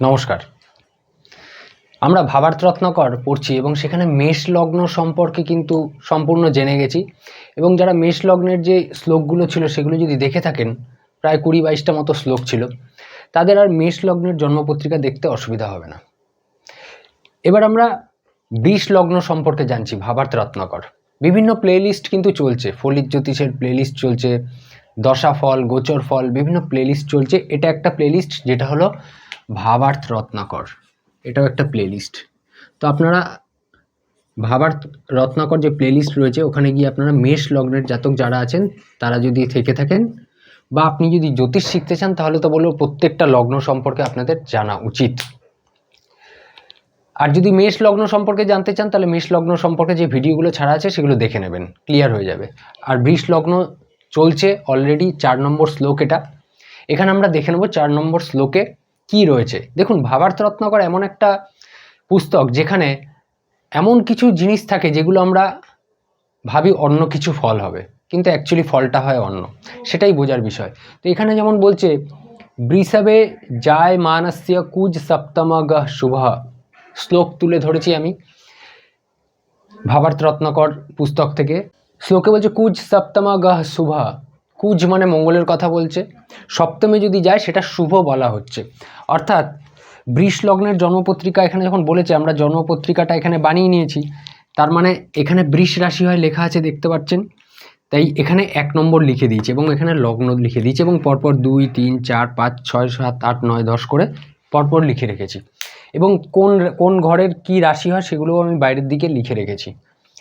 নমস্কার। আমরা ভাবার্থ রত্নাকর পড়ছি এবং সেখানে মেষ লগ্ন সম্পর্কে কিন্তু সম্পূর্ণ জেনে গেছি এবং যারা মেষ লগ্নের যে শ্লোকগুলো ছিল সেগুলো যদি দেখে থাকেন, প্রায় কুড়ি বাইশটা মতো শ্লোক ছিল, তাদের আর মেষ লগ্নের জন্মপত্রিকা দেখতে অসুবিধা হবে না। এবার আমরা বৃষ লগ্ন সম্পর্কে জানছি ভাবার্থ রত্নাকর বিভিন্ন প্লেলিস্ট কিন্তু চলছে, ফলিত জ্যোতিষের প্লেলিস্ট চলছে দশা ফল গোচর ফল বিভিন্ন প্লেলিস্ট চলছে। এটা একটা প্লেলিস্ট যেটা হলো ভাবার্থ রত্নাকর। এটাও একটা প্লেলিস্ট তো আপনারা ভাবার্থ রত্নাকর যে প্লেলিস্ট রয়েছে, ওখানে গিয়ে আপনারা মেষ লগ্নের জাতক যারা আছেন, তারা যদি থেকে থাকেন, বা আপনি যদি জ্যোতিষ শিখতে চান, তাহলে তো বলব প্রত্যেকটা লগ্ন সম্পর্কে আপনাদের জানা উচিত। আর যদি মেষ লগ্ন সম্পর্কে জানতে চান, তাহলে মেষ লগ্ন সম্পর্কে যে ভিডিওগুলো ছাড়া আছে, সেগুলো দেখে নেবেন। ক্লিয়ার হয়ে যাবে। আর বৃষ লগ্ন চলছে অলরেডি চার নম্বর শ্লোক এটা। এখানে আমরা দেখে নেব চার নম্বর শ্লোকে কি রয়েছে? দেখুন, ভাবার্থ রত্নাকর এমন একটা পুস্তক যেখানে এমন কিছু জিনিস থাকে যেগুলো আমরা ভাবি অন্য কিছু ফল হবে, কিন্তু অ্যাকচুয়ালি ফলটা হয় অন্য সেটাই বোঝার বিষয়। তো এখানে যেমন বলছে বৃষবে যায় মানস্য কুজ সপ্তমগ শুভ। শ্লোক তুলে ধরেছি আমি ভাবার্থ রত্নাকর পুস্তক থেকে। শ্লোকে বলছে, কুজ সপ্তমা গহ শুভ। কুজ মানে মঙ্গলের কথা বলছে। সপ্তমে যদি যায়, সেটা শুভ বলা হচ্ছে। অর্থাৎ বৃষ লগ্নের জন্মপত্রিকা এখানে যখন বলেছে, আমরা জন্মপত্রিকাটা এখানে বানিয়ে নিয়েছি, তার মানে এখানে বৃষ রাশি হয় লেখা আছে, দেখতে পাচ্ছেন? তাই এখানে এক নম্বর লিখে দিয়েছে এবং এখানে লগ্ন লিখে দিয়েছে এবং পরপর দুই, তিন, চার, পাঁচ, ছয়, সাত, আট, নয়, দশ করে পরপর লিখে রেখেছি। এবং কোন কোন ঘরের কি রাশি হয়, সেগুলোও আমি বাইরের দিকে লিখে রেখেছি।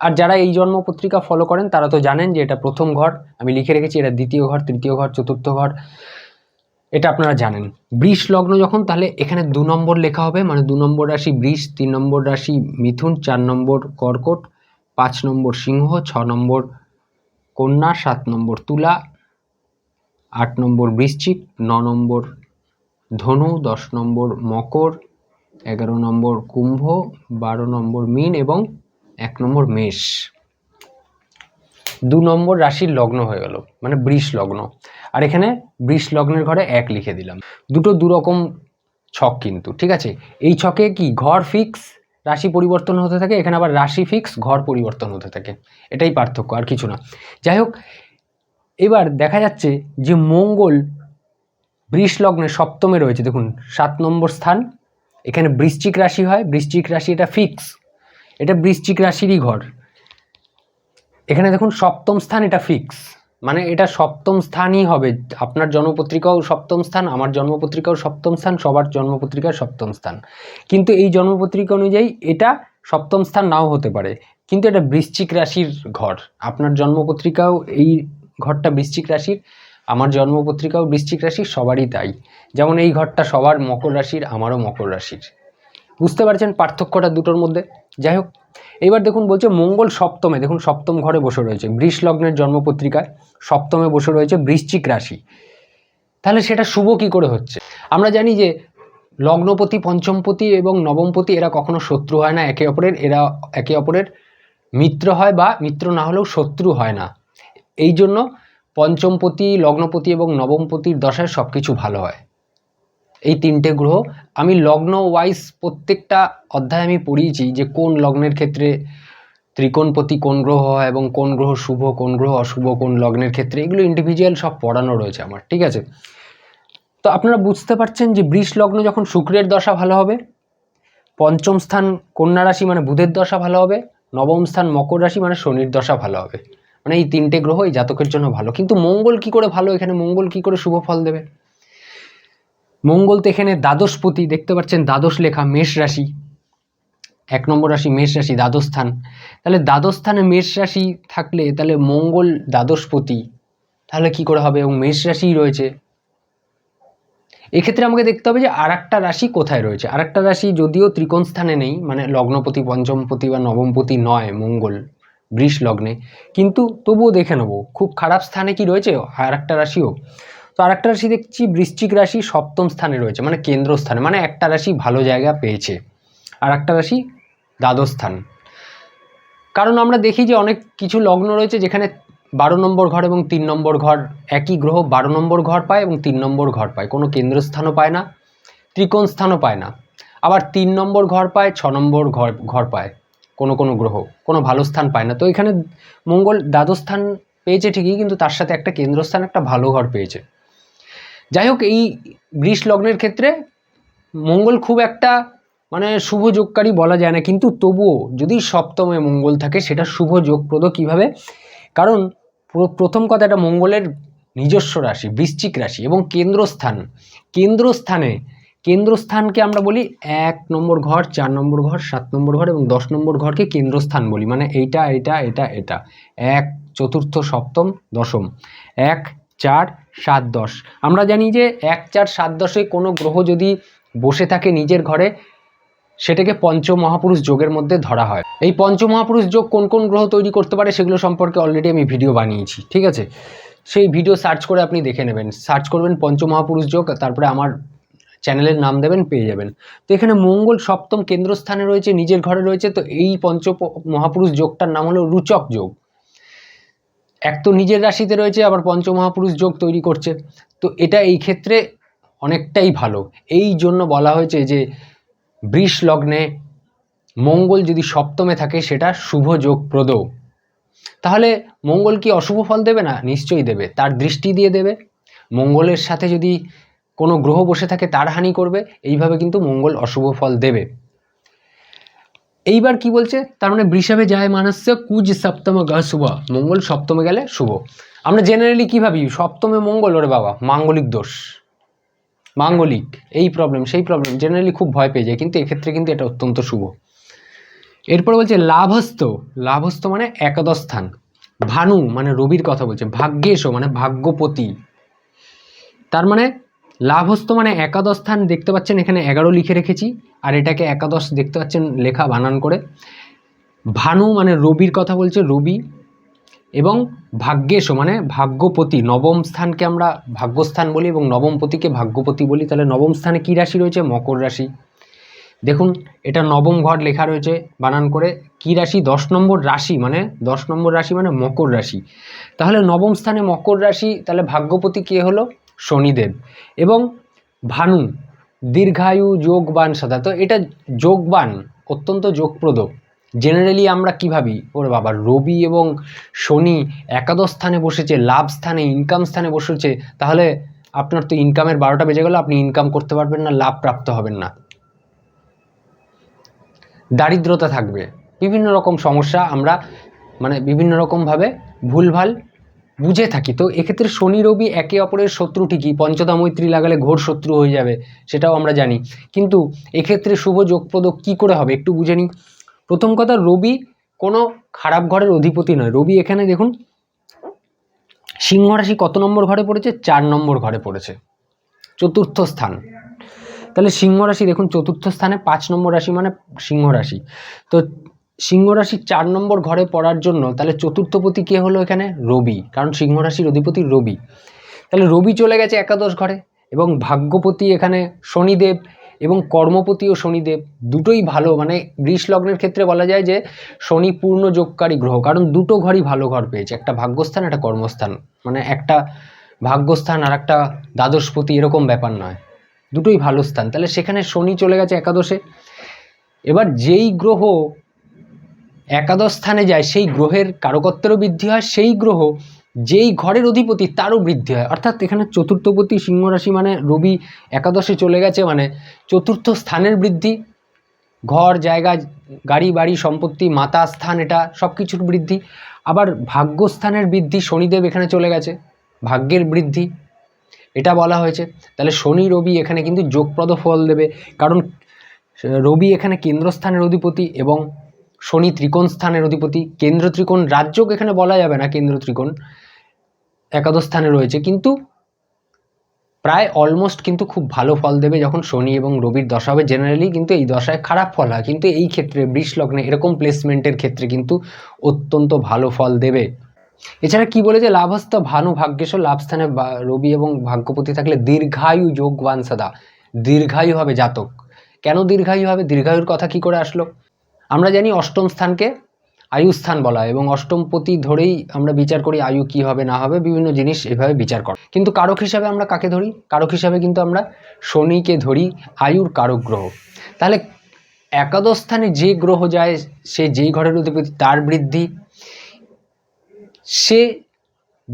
আর যারা এই জন্মপত্রিকা ফলো করেন, তারা তো জানেন যে এটা প্রথম ঘর। আমি লিখে রেখেছি, এটা দ্বিতীয় ঘর, তৃতীয় ঘর, চতুর্থ ঘর। এটা আপনারা জানেন। বৃষ লগ্ন যখন, তাহলে এখানে দু নম্বর লেখা হবে মানে দু নম্বর রাশি বৃষ, তিন নম্বর রাশি মিথুন, চার নম্বর কর্কট, পাঁচ নম্বর সিংহ, ছ নম্বর কন্যা, সাত নম্বর তুলা, আট নম্বর বৃশ্চিক, ন নম্বর ধনু, দশ নম্বর মকর, এগারো নম্বর কুম্ভ, বারো নম্বর মীন এবং এক নম্বর মেষ। দু নম্বর রাশির লগ্ন হয়ে গেল মানে বৃষ লগ্ন। আর এখানে বৃষ লগ্নের ঘরে এক লিখে দিলাম। দুটো দুরকম ছক কিন্তু, ঠিক আছে? এই ছকে কি ঘর ফিক্স রাশি পরিবর্তন হতে থাকে, এখানে আবার রাশি ফিক্স ঘর পরিবর্তন হতে থাকে। এটাই পার্থক্য, আর কিছু না। যাই হোক, এবার দেখা যাচ্ছে যে মঙ্গল বৃষ লগ্নে সপ্তমে রয়েছে। দেখুন, সাত নম্বর স্থান, এখানে বৃশ্চিক রাশি হয়, বৃশ্চিক রাশি এটা ফিক্স এটা বৃশ্চিক রাশিরই ঘর। এখানে দেখুন, সপ্তম স্থান এটা ফিক্স মানে এটা সপ্তম স্থানই হবে। আপনার জন্মপত্রিকাও সপ্তম স্থান, আমার জন্মপত্রিকাও সপ্তম স্থান, সবার জন্মপত্রিকার সপ্তম স্থান। কিন্তু এই জন্মপত্রিকা অনুযায়ী এটা সপ্তম স্থান নাও হতে পারে। কিন্তু এটা বৃশ্চিক রাশির ঘর। আপনার জন্মপত্রিকাও এই ঘরটা বৃশ্চিক রাশির, আমার জন্মপত্রিকাও বৃশ্চিক রাশির, সবারই তাই। যেমন এই ঘরটা সবার মকর রাশির, আমারও মকর রাশির। বুঝতে পারছেন পার্থক্যটা দুটোর মধ্যে। যাই হোক, এবার দেখুন বলছে মঙ্গল সপ্তমে, দেখুন সপ্তম ঘরে বসে রয়েছে। বৃষ লগ্নের জন্মপত্রিকায় সপ্তমে বসে রয়েছে বৃশ্চিক রাশি। তাহলে সেটা শুভ কি করে হচ্ছে? আমরা জানি যে লগ্নপতি, পঞ্চমপতি এবং নবমপতি এরা কখনো শত্রু হয় না, একে অপরের, এরা একে অপরের মিত্র হয় বা মিত্র না হলেও শত্রু হয় না। এই জন্য পঞ্চমপতি, লগ্নপতি এবং নবমপতির দশায় সব কিছু ভালো হয়। এই তিনটে গ্রহ। আমি লগ্ন ওয়াইজ প্রত্যেকটা অধ্যায় আমি পড়িয়েছি যে কোন লগ্নের ক্ষেত্রে ত্রিকোণপতি কোন গ্রহ হয় এবং কোন গ্রহ শুভ, কোন গ্রহ অশুভ, কোন লগ্নের ক্ষেত্রে। এগুলো ইন্ডিভিজুয়াল সব পড়ানো রয়েছে আমার, ঠিক আছে? তো আপনারা বুঝতে পারছেন যে বৃষ লগ্ন যখন শুক্রের দশা ভালো হবে, পঞ্চম স্থান কন্যা রাশি মানে বুধের দশা ভালো হবে, নবম স্থান মকর রাশি মানে শনির দশা ভালো হবে। মানে এই তিনটে গ্রহ এই জাতকের জন্য ভালো। কিন্তু মঙ্গল কি করে ভালো? এখানে মঙ্গল কি করে শুভ ফল দেবে? মঙ্গল তো এখানে দ্বাদশপতি দেখতে পাচ্ছেন দ্বাদশ লেখা মেষ রাশি। এক নম্বর রাশি মেষ রাশি, দ্বাদশ স্থান। তাহলে দ্বাদশ স্থানে মেষ রাশি থাকলে তাহলে মঙ্গল দ্বাদশপতি তাহলে কি করে হবে? এবং মেষ রাশিই রয়েছে। এক্ষেত্রে আমাকে দেখতে হবে যে আর একটা রাশি কোথায় রয়েছে? আর একটা রাশি যদিও ত্রিকোণ স্থানে নেই মানে লগ্নপতি পঞ্চমপতি বা নবমপতি নয় মঙ্গল, বৃষ লগ্নে। কিন্তু তবুও দেখে নেব, খুব খারাপ স্থানে কি রয়েছে? আর একটা রাশিও। তো আর একটা রাশি দেখছি, বৃশ্চিক রাশি সপ্তম স্থানে রয়েছে মানে কেন্দ্রস্থানে মানে একটা রাশি ভালো জায়গা পেয়েছে। আর একটা রাশি দ্বাদশ স্থান। কারণ আমরা দেখি যে অনেক কিছু লগ্ন রয়েছে যেখানে বারো নম্বর ঘর এবং তিন নম্বর ঘর একই গ্রহ বারো নম্বর ঘর পায় এবং তিন নম্বর ঘর পায়, কোনো কেন্দ্রস্থানও পায় না, ত্রিকোণ স্থানও পায় না। আবার তিন নম্বর ঘর পায়, ছ নম্বর ঘর ঘর পায়, কোনো কোনো গ্রহ, কোনো ভালো স্থান পায় না। তো এখানে মঙ্গল দ্বাদশ স্থান পেয়েছে ঠিকই, কিন্তু তার সাথে একটা কেন্দ্রস্থান, একটা ভালো ঘর পেয়েছে। যাই হোক এই বৃষ লগ্নের ক্ষেত্রে মঙ্গল খুব একটা মানে শুভ যোগকারী বলা যায় না, কিন্তু তবুও যদি সপ্তমে মঙ্গল থাকে সেটা শুভ যোগপ্রদ কীভাবে? কারণ প্রথম কথা এটা মঙ্গলের নিজস্ব রাশি, বৃশ্চিক রাশি এবং কেন্দ্রস্থান। কেন্দ্রস্থানে, কেন্দ্রস্থানকে আমরা বলি এক নম্বর ঘর, চার নম্বর ঘর, সাত নম্বর ঘর এবং দশ নম্বর ঘরকে কেন্দ্রস্থান বলি। মানে এইটা এটা এটা এটা। এক চতুর্থ সপ্তম দশম। এক চার, সাত, দশ। আমরা জানি যে এক, চার, সাত, দশে কোনো গ্রহ যদি বসে থাকে নিজের ঘরে, সেটাকে পঞ্চ মহাপুরুষ যোগের মধ্যে ধরা হয়। এই পঞ্চ মহাপুরুষ যোগ কোন কোন গ্রহ তৈরি করতে পারে সেগুলো সম্পর্কে অলরেডি আমি ভিডিও বানিয়েছি, ঠিক আছে? সেই ভিডিও সার্চ করে আপনি দেখে নেবেন। সার্চ করবেন পঞ্চ মহাপুরুষ যোগ, তারপরে আমার চ্যানেলের নাম দেবেন, পেয়ে যাবেন। তো এখানে মঙ্গল সপ্তম কেন্দ্রস্থানে রয়েছে, নিজের ঘরে রয়েছে, তো এই পঞ্চ মহাপুরুষ যোগটার নাম হলো রুচক যোগ। এক তো নিজের রাশিতে রয়েছে, আবার পঞ্চ মহাপুরুষ যোগ তৈরি করছে। তো এটা এই ক্ষেত্রে অনেকটাই ভালো। এই জন্য বলা হয়েছে যে, বৃষ লগ্নে মঙ্গল যদি সপ্তমে থাকে, সেটা শুভ যোগপ্রদ তাহলে মঙ্গল কি অশুভ ফল দেবে না? নিশ্চয়ই দেবে। তার দৃষ্টি দিয়ে দেবে। মঙ্গলের সাথে যদি কোনো গ্রহ বসে থাকে, তার হানি করবে। এইভাবে কিন্তু মঙ্গল অশুভ ফল দেবে। এইবার কি বলছে? তার মানে বৃষভে যায় মানস্য কুজ সপ্তম গ শুভ। মঙ্গল সপ্তমে গেলে শুভ। আমরা জেনারেলি কি ভাবি? সপ্তমে মঙ্গল, ওরে বাবা, মাঙ্গলিক দোষ। মাঙ্গলিক, এই প্রবলেম সেই প্রবলেম জেনারেলি খুব ভয় পেয়ে যায়, কিন্তু এক্ষেত্রে কিন্তু এটা অত্যন্ত শুভ। এরপর বলছে লাভস্থ। লাভস্থ মানে একাদশ স্থান। ভানু মানে রবির কথা বলছে। ভাগ্যেশ মানে ভাগ্যপতি। তার মানে লাভস্থ মানে একাদশ স্থান দেখতে পাচ্ছেন, এখানে এগারো লিখে রেখেছি, আর এটাকে একাদশ দেখতে পাচ্ছেন, লেখা বানান করে। ভানু মানে রবির কথা বলছে, রবি। এবং ভাগ্যেশ মানে ভাগ্যপতি, নবম স্থানকে আমরা ভাগ্যস্থান বলি এবং নবমপতিকে ভাগ্যপতি বলি। তাহলে নবম স্থানে কী রাশি রয়েছে? মকর রাশি। দেখুন, এটা নবম ঘর লেখা রয়েছে বানান করে, কী রাশি? দশ নম্বর রাশি মানে দশ নম্বর রাশি মানে মকর রাশি। তাহলে নবম স্থানে মকর রাশি, তাহলে ভাগ্যপতি কে হলো? শনিদেব এবং ভানু দীর্ঘায়ু যোগবান সদা তো এটা যোগবান অত্যন্ত যোগপ্রদ। জেনারেলি আমরা কি ভাবি? ওরে বাবা, রবি এবং শনি একাদশ স্থানে বসেছে, লাভ স্থানে ইনকাম স্থানে বসেছে, তাহলে আপনার তো ইনকামের বারোটা বেজে গেল, আপনি ইনকাম করতে পারবেন না, লাভ প্রাপ্ত হবেন না। দারিদ্রতা থাকবে। বিভিন্ন রকম সমস্যা, আমরা মানে বিভিন্ন রকমভাবে ভুলভাল বুঝে থাকি। তো এক্ষেত্রে শনি, রবি একে অপরের শত্রু ঠিকই, পঞ্চদা মৈত্রী লাগালে ঘোর শত্রু হয়ে যাবে, সেটাও আমরা জানি। কিন্তু এক্ষেত্রে শুভ যোগপ্রদ কী করে হবে একটু বুঝে নিই। প্রথম কথা, রবি কোনো খারাপ ঘরের অধিপতি নয়। রবি এখানে দেখুন, সিংহ রাশি কত নম্বর ঘরে পড়েছে? চার নম্বর ঘরে পড়েছে। চতুর্থ স্থান। তাহলে সিংহ রাশি দেখুন, চতুর্থ স্থানে পাঁচ নম্বর রাশি মানে সিংহ রাশি। তো সিংহ রাশি চার নম্বর ঘরে পড়ার জন্য তাহলে চতুর্থপতি কে হলো এখানে? রবি। কারণ সিংহ রাশির অধিপতি রবি। তাহলে রবি চলে গেছে একাদশ ঘরে এবং ভাগ্যপতি এখানে শনিদেব এবং কর্মপতি ও শনিদেব। দুটোই ভালো। মানে বৃষ লগ্নের ক্ষেত্রে বলা যায় যে শনি পূর্ণ যোগকারী গ্রহ। কারণ দুটো ঘরই ভালো ঘর পেয়েছে। একটা ভাগ্যস্থান, একটা কর্মস্থান। মানে একটা ভাগ্যস্থান আর একটা দ্বাদশপতি এরকম ব্যাপার নয়। দুটোই ভালো স্থান। তাহলে সেখানে শনি চলে গেছে একাদশে। এবার যেই গ্রহ একাদশ স্থানে যায়, সেই গ্রহের কারকত্বেরও বৃদ্ধি হয়, সেই গ্রহ যেই ঘরের অধিপতি তারও বৃদ্ধি হয়। অর্থাৎ এখানে চতুর্থপতি সিংহ রাশি মানে রবি একাদশে চলে গেছে মানে চতুর্থ স্থানের বৃদ্ধি। ঘর, জায়গা, গাড়ি, বাড়ি, সম্পত্তি, মাতা, স্থান, এটা সব কিছুর বৃদ্ধি। আবার ভাগ্যস্থানের বৃদ্ধি, শনিদেব এখানে চলে গেছে, ভাগ্যের বৃদ্ধি। এটা বলা হয়েছে। তাহলে শনি, রবি এখানে কিন্তু যোগপ্রদ ফল দেবে। কারণ রবি এখানে কেন্দ্রস্থানের অধিপতি এবং শনি ত্রিকোণ স্থানের অধিপতি, কেন্দ্র ত্রিকোণ রাজ্যক এখানে বলা যাবে না কেন্দ্র ত্রিকোণ, একাদশ স্থানে রয়েছে, কিন্তু প্রায় অলমোস্ট কিন্তু খুব ভালো ফল দেবে যখন শনি এবং রবির দশা হবে। জেনারেলি কিন্তু এই দশায় খারাপ ফল হয়, কিন্তু এই ক্ষেত্রে বৃষ লগ্নে এরকম প্লেসমেন্টের ক্ষেত্রে কিন্তু অত্যন্ত ভালো ফল দেবে। এছাড়া কি বলেছে লাভস্থ, ভানু ভাগ্যেশ লাভস্থানে রবি এবং ভাগ্যপতি থাকলে দীর্ঘায়ু যোগবান সদা। দীর্ঘায়ু হবে জাতক। কেন দীর্ঘায়ু হবে? দীর্ঘায়ুর কথা কি করে আসলো? আমরা জানি অষ্টম স্থানকে আয়ু স্থান বলা হয় এবং অষ্টমপতি ধরেই আমরা বিচার করি আয়ু কি হবে, না হবে, বিভিন্ন জিনিস এভাবে বিচার করা। কিন্তু কারক হিসাবে আমরা কাকে ধরি? কারক হিসাবে কিন্তু আমরা শনিকে ধরি আয়ুর কারক গ্রহ। তাহলে একাদশ স্থানে যে গ্রহ যায়, সে যেই ঘরের অধিপতি, তার বৃদ্ধি, সে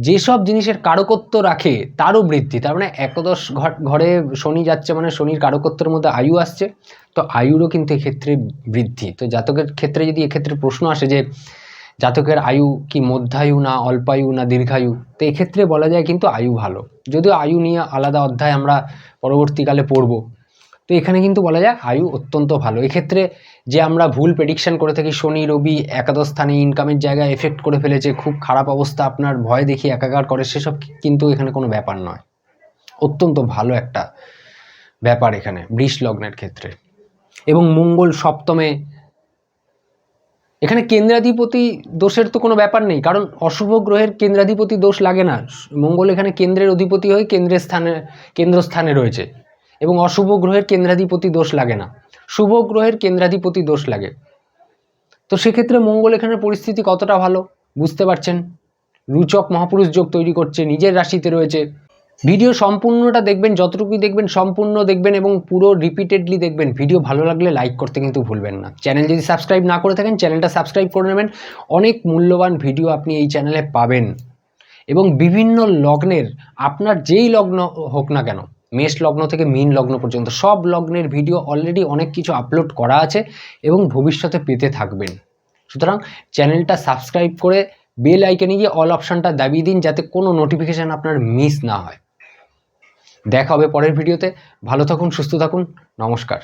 যেসব জিনিসের কারকত্ব রাখে, তারও বৃদ্ধি। তার মানে একাদশ ঘর- শনি যাচ্ছে মানে শনির কারকত্বের মধ্যে আয়ু আসছে, তো আয়ুরও কিন্তু এক্ষেত্রে বৃদ্ধি। তো জাতকের ক্ষেত্রে যদি এক্ষেত্রে প্রশ্ন আসে যে, জাতকের আয়ু কি মধ্যায়ু না অল্পায়ু না দীর্ঘায়ু? তো এক্ষেত্রে বলা যায় কিন্তু আয়ু ভালো। যদিও আয়ু নিয়ে আলাদা অধ্যায় আমরা পরবর্তীকালে পড়ব তো এখানে কিন্তু বলা যায় আয়ু অত্যন্ত ভালো। এক্ষেত্রে যে আমরা ভুল প্রেডিকশান করে থাকি, শনি, রবি একাদশ স্থানে ইনকামের জায়গায় এফেক্ট করে ফেলেছে, খুব খারাপ অবস্থা, আপনার ভয় দেখিয়ে একাকার করে, সেসব কিন্তু এখানে কোনো ব্যাপার নয়। অত্যন্ত ভালো একটা ব্যাপার এখানে, বৃষ লগ্নের ক্ষেত্রে। এবং মঙ্গল সপ্তমে, এখানে কেন্দ্রাধিপতি দোষের তো কোনো ব্যাপার নেই, কারণ অশুভ গ্রহের কেন্দ্রাধিপতি দোষ লাগে না। মঙ্গল এখানে কেন্দ্রের অধিপতি হয়ে কেন্দ্রের স্থানে, কেন্দ্রস্থানে রয়েছে। এবং অশুভ গ্রহের কেন্দ্রাধিপতি দোষ লাগে না। শুভ গ্রহের কেন্দ্রাধিপতি দোষ লাগে। তো সেক্ষেত্রে মঙ্গল এখানে পরিস্থিতি কতটা ভালো? বুঝতে পারছেন? রুচক মহাপুরুষ যোগ তৈরি করছে, নিজের রাশিতে রয়েছে। ভিডিও সম্পূর্ণটা দেখবেন, যতটুকুই দেখবেন, সম্পূর্ণ দেখবেন এবং পুরো রিপিটেডলি দেখবেন। ভিডিও ভালো লাগলে লাইক করতে কিন্তু ভুলবেন না। চ্যানেল যদি সাবস্ক্রাইব না করে থাকেন, চ্যানেলটা সাবস্ক্রাইব করে নেবেন। অনেক মূল্যবান ভিডিও আপনি এই চ্যানেলে পাবেন। এবং বিভিন্ন লগ্নের, আপনার যেই লগ্ন হোক না কেন মেষ লগ্ন থেকে মীন লগ্ন পর্যন্ত সব লগ্নের ভিডিও অলরেডি অনেক কিছু আপলোড করা আছে এবং ভবিষ্যতে পেতে থাকবেন। সুতরাং চ্যানেলটা সাবস্ক্রাইব করে বেল আইকনে গিয়ে অল অপশানটা দাবিয়ে দিন যাতে কোনো নোটিফিকেশান আপনার মিস না হয়। দেখা হবে পরের ভিডিওতে ভালো থাকুন, সুস্থ থাকুন। নমস্কার।